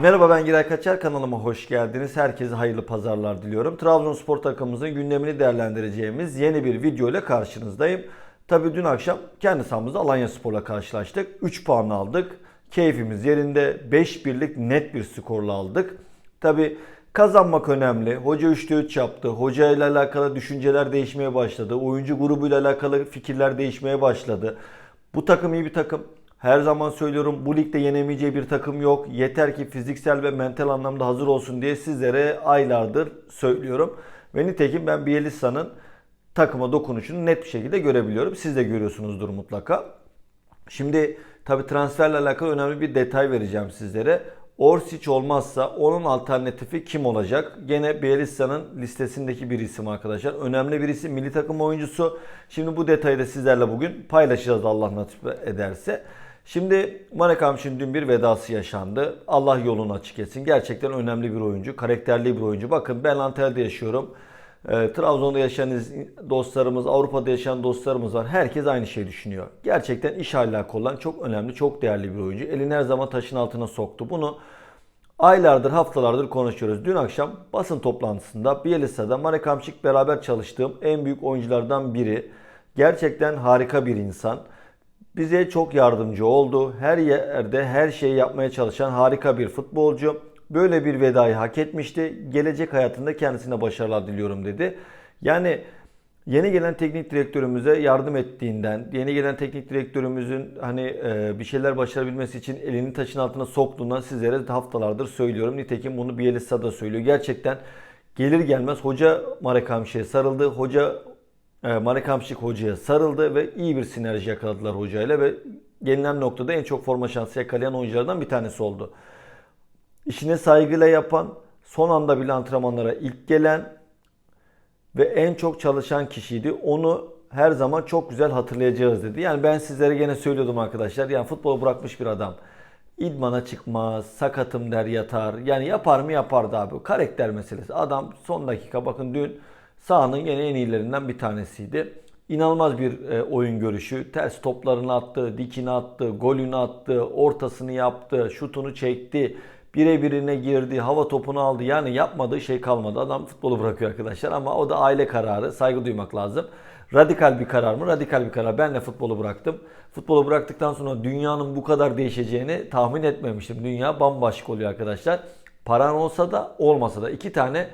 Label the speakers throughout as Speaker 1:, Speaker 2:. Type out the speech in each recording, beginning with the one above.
Speaker 1: Merhaba ben Giray Kaçar kanalıma hoş geldiniz. Herkese hayırlı pazarlar diliyorum. Trabzonspor takımımızın gündemini değerlendireceğimiz yeni bir video ile karşınızdayım. Tabii dün akşam kendi sahamızda Alanya Spor'la karşılaştık. 3 puan aldık. Keyfimiz yerinde 5 birlik net bir skorla aldık. Tabii kazanmak önemli. Hoca 3'te 3 yaptı. Hoca ile alakalı düşünceler değişmeye başladı. Oyuncu grubuyla alakalı fikirler değişmeye başladı. Bu takım iyi bir takım. Her zaman söylüyorum bu ligde yenemeyeceği bir takım yok. Yeter ki fiziksel ve mental anlamda hazır olsun diye sizlere aylardır söylüyorum. Ve nitekim ben Bielitsa'nın takıma dokunuşunu net bir şekilde görebiliyorum. Siz de görüyorsunuzdur mutlaka. Şimdi tabi transferle alakalı önemli bir detay vereceğim sizlere. Orsic olmazsa onun alternatifi kim olacak? Gene Bielitsa'nın listesindeki bir isim arkadaşlar. Önemli bir isim milli takım oyuncusu. Şimdi bu detayı da sizlerle bugün paylaşacağız Allah nasip ederse. Şimdi Marek Hamşik'in dün bir vedası yaşandı. Allah yolunu açık etsin. Gerçekten önemli bir oyuncu, karakterli bir oyuncu. Bakın ben Antalya'da yaşıyorum. E, Trabzon'da yaşayan dostlarımız, Avrupa'da yaşayan dostlarımız var. Herkes aynı şeyi düşünüyor. Gerçekten iş ahlakı olan çok önemli, çok değerli bir oyuncu. Elini her zaman taşın altına soktu. Bunu aylardır, haftalardır konuşuyoruz. Dün akşam basın toplantısında Bielitsa'da Marek Hamşik beraber çalıştığım en büyük oyunculardan biri. Gerçekten harika bir insan. Bize çok yardımcı oldu. Her yerde her şeyi yapmaya çalışan harika bir futbolcu. Böyle bir vedayı hak etmişti. Gelecek hayatında kendisine başarılar diliyorum dedi. Yani yeni gelen teknik direktörümüze yardım ettiğinden, yeni gelen teknik direktörümüzün hani e, bir şeyler başarabilmesi için elini taşın altına soktuğundan sizlere haftalardır söylüyorum. Nitekim bunu Bielitsa da söylüyor. Gerçekten gelir gelmez hoca Marek Hamşik'e sarıldı. Hoca Marek Hamşik hocaya sarıldı ve iyi bir sinerji yakaladılar hocayla ve gelinen noktada en çok forma şansı yakalayan oyunculardan bir tanesi oldu. İşine saygıyla yapan, son anda bile antrenmanlara ilk gelen ve en çok çalışan kişiydi. Onu her zaman çok güzel hatırlayacağız dedi. Yani ben sizlere gene söylüyordum arkadaşlar. Yani futbolu bırakmış bir adam. İdmana çıkmaz, sakatım der yatar. Yani yapar mı yapardı abi. Karakter meselesi. Adam son dakika bakın dün sahanın yine en iyilerinden bir tanesiydi. İnanılmaz bir e, oyun görüşü. Ters toplarını attı, dikini attı, golünü attı, ortasını yaptı, şutunu çekti. Birebirine girdi, hava topunu aldı. Yani yapmadığı şey kalmadı. Adam futbolu bırakıyor arkadaşlar ama o da aile kararı. Saygı duymak lazım. Radikal bir karar mı? Radikal bir karar. Ben de futbolu bıraktım. Futbolu bıraktıktan sonra dünyanın bu kadar değişeceğini tahmin etmemiştim. Dünya bambaşka oluyor arkadaşlar. Paran olsa da olmasa da iki tane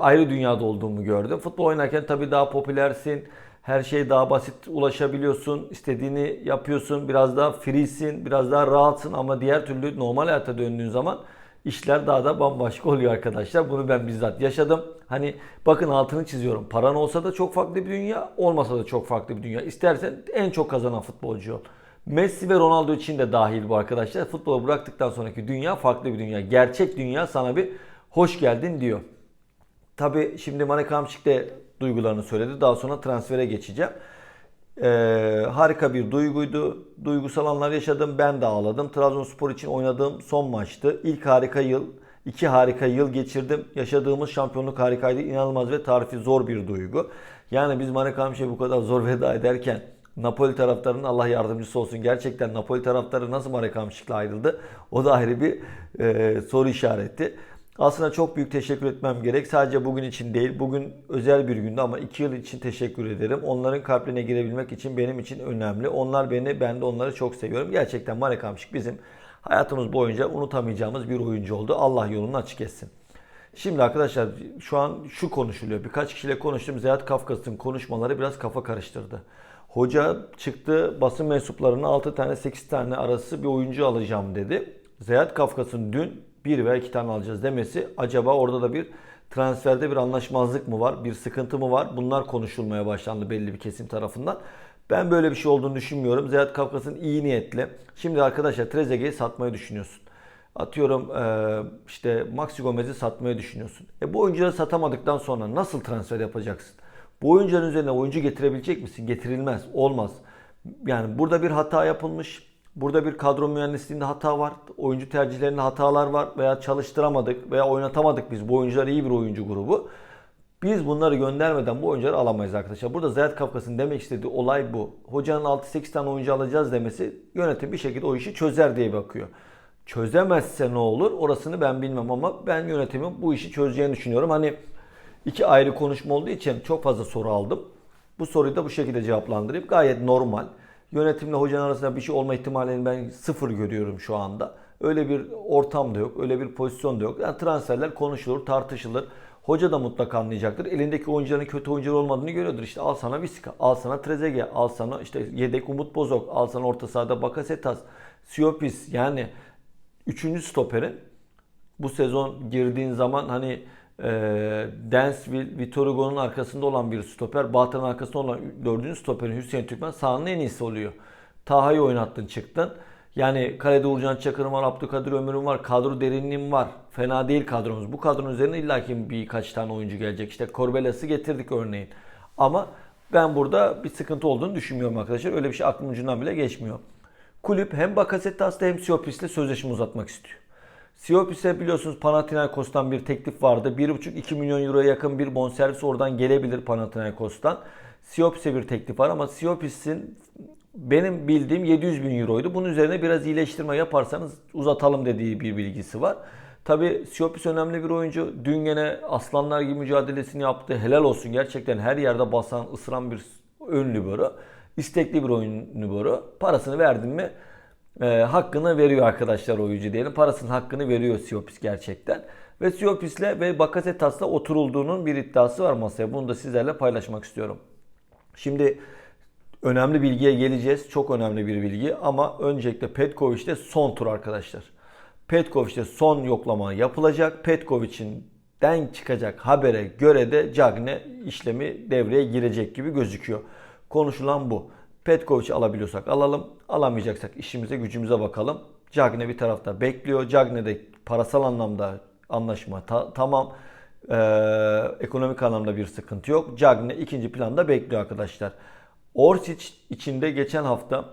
Speaker 1: ayrı dünyada olduğumu gördüm. Futbol oynarken tabii daha popülersin. Her şey daha basit ulaşabiliyorsun. istediğini yapıyorsun. Biraz daha freesin. Biraz daha rahatsın ama diğer türlü normal hayata döndüğün zaman işler daha da bambaşka oluyor arkadaşlar. Bunu ben bizzat yaşadım. Hani bakın altını çiziyorum. Paran olsa da çok farklı bir dünya, olmasa da çok farklı bir dünya. İstersen en çok kazanan futbolcu ol. Messi ve Ronaldo için de dahil bu arkadaşlar. Futbolu bıraktıktan sonraki dünya farklı bir dünya. Gerçek dünya sana bir hoş geldin diyor. Tabi şimdi Marek Hamşik de duygularını söyledi. Daha sonra transfere geçeceğim. Ee, harika bir duyguydu. Duygusal anlar yaşadım. Ben de ağladım. Trabzonspor için oynadığım son maçtı. İlk harika yıl, iki harika yıl geçirdim. Yaşadığımız şampiyonluk harikaydı. İnanılmaz ve tarifi zor bir duygu. Yani biz Marek Hamşik'e bu kadar zor veda ederken Napoli taraftarının Allah yardımcısı olsun. Gerçekten Napoli taraftarı nasıl Marek Hamşik'le ayrıldı? O da ayrı bir e, soru işareti. Aslında çok büyük teşekkür etmem gerek. Sadece bugün için değil. Bugün özel bir gündü ama iki yıl için teşekkür ederim. Onların kalplerine girebilmek için benim için önemli. Onlar beni, ben de onları çok seviyorum. Gerçekten Marek Hamşik bizim hayatımız boyunca unutamayacağımız bir oyuncu oldu. Allah yolunu açık etsin. Şimdi arkadaşlar şu an şu konuşuluyor. Birkaç kişiyle konuştum. Zeyat Kafkas'ın konuşmaları biraz kafa karıştırdı. Hoca çıktı basın mensuplarına 6 tane 8 tane arası bir oyuncu alacağım dedi. Zeyat Kafkas'ın dün bir veya iki tane alacağız demesi acaba orada da bir transferde bir anlaşmazlık mı var, bir sıkıntı mı var? Bunlar konuşulmaya başlandı belli bir kesim tarafından. Ben böyle bir şey olduğunu düşünmüyorum. Zeyat Kafkas'ın iyi niyetli. Şimdi arkadaşlar Trezeguet'i satmayı düşünüyorsun. Atıyorum işte Maxi Gomez'i satmayı düşünüyorsun. E bu oyuncuları satamadıktan sonra nasıl transfer yapacaksın? Bu oyuncuların üzerine oyuncu getirebilecek misin? Getirilmez. Olmaz. Yani burada bir hata yapılmış. Burada bir kadro mühendisliğinde hata var. Oyuncu tercihlerinde hatalar var veya çalıştıramadık veya oynatamadık biz. Bu oyuncular iyi bir oyuncu grubu. Biz bunları göndermeden bu oyuncuları alamayız arkadaşlar. Burada Zayat Kafkas'ın demek istediği olay bu. Hocanın 6-8 tane oyuncu alacağız demesi yönetim bir şekilde o işi çözer diye bakıyor. Çözemezse ne olur orasını ben bilmem ama ben yönetimin bu işi çözeceğini düşünüyorum. Hani iki ayrı konuşma olduğu için çok fazla soru aldım. Bu soruyu da bu şekilde cevaplandırayım. Gayet normal. Yönetimle hocanın arasında bir şey olma ihtimalini ben sıfır görüyorum şu anda. Öyle bir ortam da yok, öyle bir pozisyon da yok. Yani transferler konuşulur, tartışılır. Hoca da mutlaka anlayacaktır. Elindeki oyuncuların kötü oyuncular olmadığını görüyordur. İşte al sana Viska, al sana Trezeguet, al sana işte yedek Umut Bozok, al sana orta sahada Bakasetas, Siopis yani üçüncü stoperin bu sezon girdiğin zaman hani e, Dansville, Vitor Hugo'nun arkasında olan bir stoper, Batı'nın arkasında olan dördüncü stoperin Hüseyin Türkmen sahanın en iyisi oluyor. Taha'yı oynattın çıktın. Yani kalede Uğurcan Çakır'ın var, Abdülkadir Ömür'ün var, kadro derinliğim var. Fena değil kadromuz. Bu kadronun üzerine illaki birkaç tane oyuncu gelecek. İşte Korbelas'ı getirdik örneğin. Ama ben burada bir sıkıntı olduğunu düşünmüyorum arkadaşlar. Öyle bir şey aklım ucundan bile geçmiyor. Kulüp hem Bakasetas'ta hem Siopis'le sözleşme uzatmak istiyor. Siopis'e biliyorsunuz Panathinaikos'tan bir teklif vardı. 1,5-2 milyon euroya yakın bir bonservis oradan gelebilir Panathinaikos'tan. Siopis'e bir teklif var ama Siopis'in benim bildiğim 700 bin euroydu. Bunun üzerine biraz iyileştirme yaparsanız uzatalım dediği bir bilgisi var. Tabi Siopis önemli bir oyuncu. Dün gene aslanlar gibi mücadelesini yaptı. Helal olsun gerçekten her yerde basan, ısıran bir ön libero. İstekli bir oyun libero. Parasını verdin mi e, hakkını veriyor arkadaşlar oyuncu diyelim. Parasının hakkını veriyor Siopis gerçekten. Ve Siopis'le ve Bakasetas'la oturulduğunun bir iddiası var masaya. Bunu da sizlerle paylaşmak istiyorum. Şimdi önemli bilgiye geleceğiz. Çok önemli bir bilgi ama öncelikle Petkovic'te son tur arkadaşlar. Petkovic'te son yoklama yapılacak. Petkovic'in den çıkacak habere göre de Cagne işlemi devreye girecek gibi gözüküyor. Konuşulan bu. Petkovic'i alabiliyorsak alalım. Alamayacaksak işimize gücümüze bakalım. Cagne bir tarafta bekliyor. Cagne'de parasal anlamda anlaşma ta- tamam. Ee, ekonomik anlamda bir sıkıntı yok. Cagne ikinci planda bekliyor arkadaşlar. Orsic içinde geçen hafta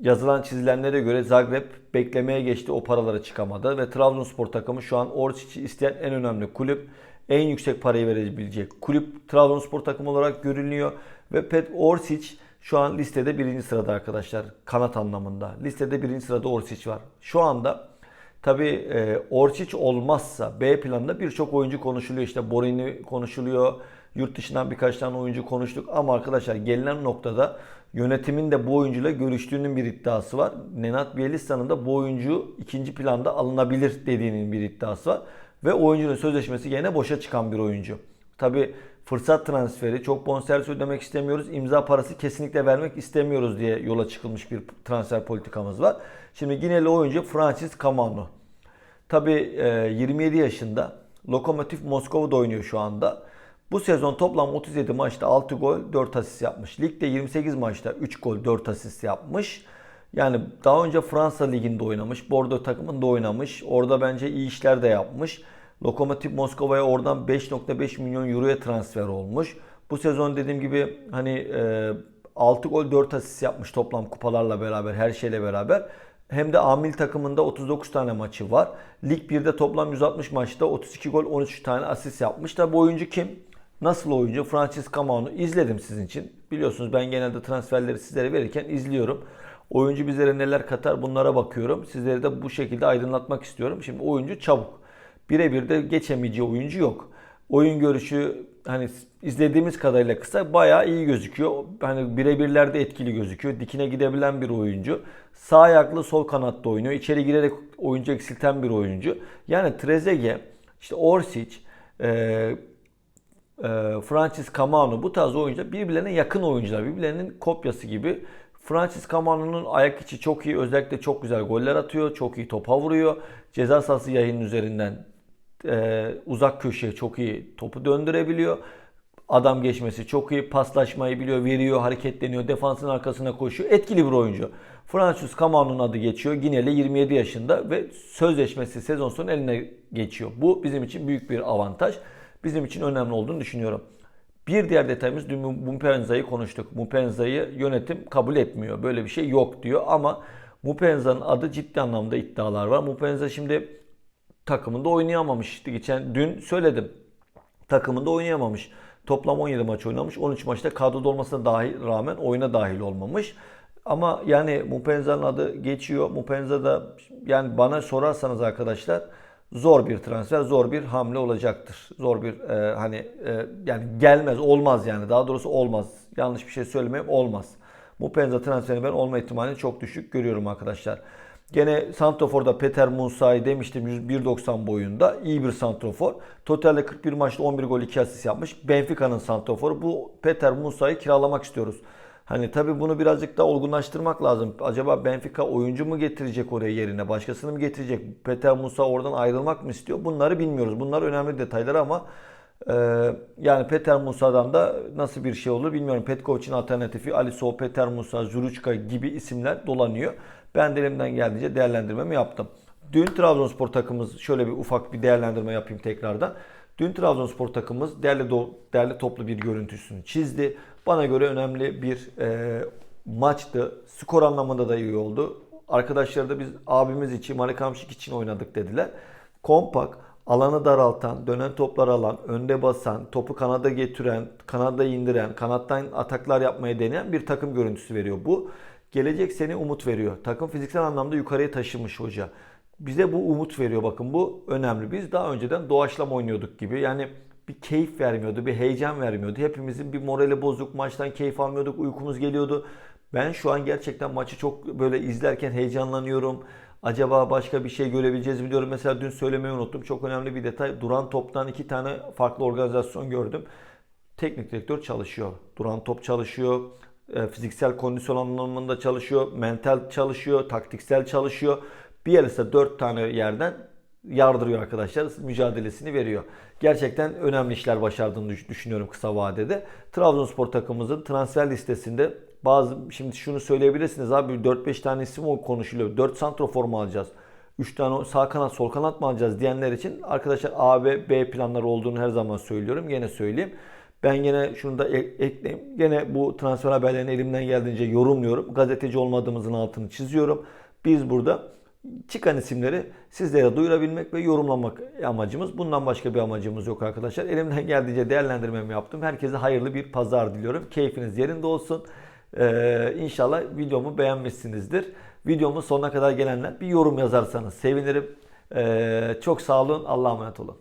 Speaker 1: yazılan çizilenlere göre Zagreb beklemeye geçti o paralara çıkamadı ve Trabzonspor takımı şu an Orsic'i isteyen en önemli kulüp. En yüksek parayı verebilecek kulüp Trabzonspor takımı olarak görünüyor ve Pet Orsic şu an listede birinci sırada arkadaşlar kanat anlamında. Listede birinci sırada Orsic var. Şu anda tabi e, Orsic olmazsa B planında birçok oyuncu konuşuluyor. İşte Borini konuşuluyor. Yurt dışından birkaç tane oyuncu konuştuk ama arkadaşlar gelinen noktada yönetimin de bu oyuncuyla görüştüğünün bir iddiası var. Nenat Bielitsa'nın da bu oyuncu ikinci planda alınabilir dediğinin bir iddiası var. Ve oyuncunun sözleşmesi yine boşa çıkan bir oyuncu. Tabi fırsat transferi, çok bonservis ödemek istemiyoruz, imza parası kesinlikle vermek istemiyoruz diye yola çıkılmış bir transfer politikamız var. Şimdi Gineli oyuncu Francis Camano. Tabi 27 yaşında, Lokomotiv Moskova'da oynuyor şu anda. Bu sezon toplam 37 maçta 6 gol 4 asist yapmış. Ligde 28 maçta 3 gol 4 asist yapmış. Yani daha önce Fransa Ligi'nde oynamış. Bordeaux takımında oynamış. Orada bence iyi işler de yapmış. Lokomotiv Moskova'ya oradan 5.5 milyon euroya transfer olmuş. Bu sezon dediğim gibi hani 6 gol 4 asist yapmış toplam kupalarla beraber her şeyle beraber. Hem de Amil takımında 39 tane maçı var. Lig 1'de toplam 160 maçta 32 gol 13 tane asist yapmış. Da bu oyuncu kim? Nasıl oyuncu? Francis Camano izledim sizin için. Biliyorsunuz ben genelde transferleri sizlere verirken izliyorum. Oyuncu bizlere neler katar bunlara bakıyorum. Sizleri de bu şekilde aydınlatmak istiyorum. Şimdi oyuncu çabuk. Birebir de geçemeyeceği oyuncu yok. Oyun görüşü hani izlediğimiz kadarıyla kısa bayağı iyi gözüküyor. Hani birebirlerde etkili gözüküyor. Dikine gidebilen bir oyuncu. Sağ ayaklı sol kanatta oynuyor. İçeri girerek oyuncu eksilten bir oyuncu. Yani Trezeguet, işte Orsic, e, e, Francis Camano bu tarz oyuncular birbirlerine yakın oyuncular. Birbirlerinin kopyası gibi. Francis Camano'nun ayak içi çok iyi. Özellikle çok güzel goller atıyor. Çok iyi topa vuruyor. Ceza sahası yayının üzerinden e, uzak köşeye çok iyi topu döndürebiliyor. Adam geçmesi çok iyi. Paslaşmayı biliyor, veriyor, hareketleniyor. Defansın arkasına koşuyor. Etkili bir oyuncu. Francis Camano'nun adı geçiyor. Gineli 27 yaşında ve sözleşmesi sezon sonu eline geçiyor. Bu bizim için büyük bir avantaj bizim için önemli olduğunu düşünüyorum. Bir diğer detayımız dün Mupenza'yı konuştuk. Mupenza'yı yönetim kabul etmiyor. Böyle bir şey yok diyor ama Mupenza'nın adı ciddi anlamda iddialar var. Mupenza şimdi takımında oynayamamıştı. Geçen dün söyledim. Takımında oynayamamış. Toplam 17 maç oynamış. 13 maçta kadroda olmasına dahi rağmen oyuna dahil olmamış. Ama yani Mupenza'nın adı geçiyor. Mupenza da yani bana sorarsanız arkadaşlar zor bir transfer, zor bir hamle olacaktır. Zor bir e, hani e, yani gelmez, olmaz yani. Daha doğrusu olmaz. Yanlış bir şey söylemeyeyim, olmaz. Mupenza transferi ben olma ihtimalini çok düşük görüyorum arkadaşlar. Gene Santrofor'da Peter Musa'yı demiştim 1.90 boyunda. iyi bir Santrofor. Totalde 41 maçta 11 gol 2 asist yapmış. Benfica'nın Santroforu. Bu Peter Musa'yı kiralamak istiyoruz. Hani tabii bunu birazcık daha olgunlaştırmak lazım. Acaba Benfica oyuncu mu getirecek oraya yerine? Başkasını mı getirecek? Peter Musa oradan ayrılmak mı istiyor? Bunları bilmiyoruz. Bunlar önemli detaylar ama e, yani Peter Musa'dan da nasıl bir şey olur bilmiyorum. Petkovic'in alternatifi Alisson, Peter Musa, Zuruçka gibi isimler dolanıyor. Ben de elimden geldiğince değerlendirmemi yaptım. Dün Trabzonspor takımımız şöyle bir ufak bir değerlendirme yapayım tekrardan. Dün Trabzonspor takımımız derli, do, derli toplu bir görüntüsünü çizdi. Bana göre önemli bir e, maçtı. Skor anlamında da iyi oldu. Arkadaşlar da biz abimiz için, Malik Hamşik için oynadık dediler. Kompak, alanı daraltan, dönen toplar alan, önde basan, topu kanada getiren, kanada indiren, kanattan ataklar yapmaya deneyen bir takım görüntüsü veriyor. Bu gelecek seni umut veriyor. Takım fiziksel anlamda yukarıya taşımış hoca. Bize bu umut veriyor bakın bu önemli. Biz daha önceden doğaçlama oynuyorduk gibi. Yani bir keyif vermiyordu, bir heyecan vermiyordu. Hepimizin bir morali bozuk, maçtan keyif almıyorduk, uykumuz geliyordu. Ben şu an gerçekten maçı çok böyle izlerken heyecanlanıyorum. Acaba başka bir şey görebileceğiz mi diyorum. Mesela dün söylemeyi unuttum. Çok önemli bir detay. Duran toptan iki tane farklı organizasyon gördüm. Teknik direktör çalışıyor. Duran top çalışıyor. E, Fiziksel kondisyon anlamında çalışıyor. Mental çalışıyor. Taktiksel çalışıyor. Bir ise dört tane yerden yardırıyor arkadaşlar. Mücadelesini veriyor. Gerçekten önemli işler başardığını düş- düşünüyorum kısa vadede. Trabzonspor takımımızın transfer listesinde bazı şimdi şunu söyleyebilirsiniz abi 4-5 tane isim o konuşuluyor. 4 santrofor mu alacağız? 3 tane sağ kanat sol kanat mı alacağız diyenler için arkadaşlar A ve B planları olduğunu her zaman söylüyorum. Gene söyleyeyim. Ben gene şunu da ek- ekleyeyim. Gene bu transfer haberlerini elimden geldiğince yorumluyorum. Gazeteci olmadığımızın altını çiziyorum. Biz burada çıkan isimleri sizlere duyurabilmek ve yorumlamak amacımız. Bundan başka bir amacımız yok arkadaşlar. Elimden geldiğince değerlendirmemi yaptım. Herkese hayırlı bir pazar diliyorum. Keyfiniz yerinde olsun. Ee, inşallah videomu beğenmişsinizdir. Videomun sonuna kadar gelenler bir yorum yazarsanız sevinirim. Ee, çok sağ olun. Allah'a emanet olun.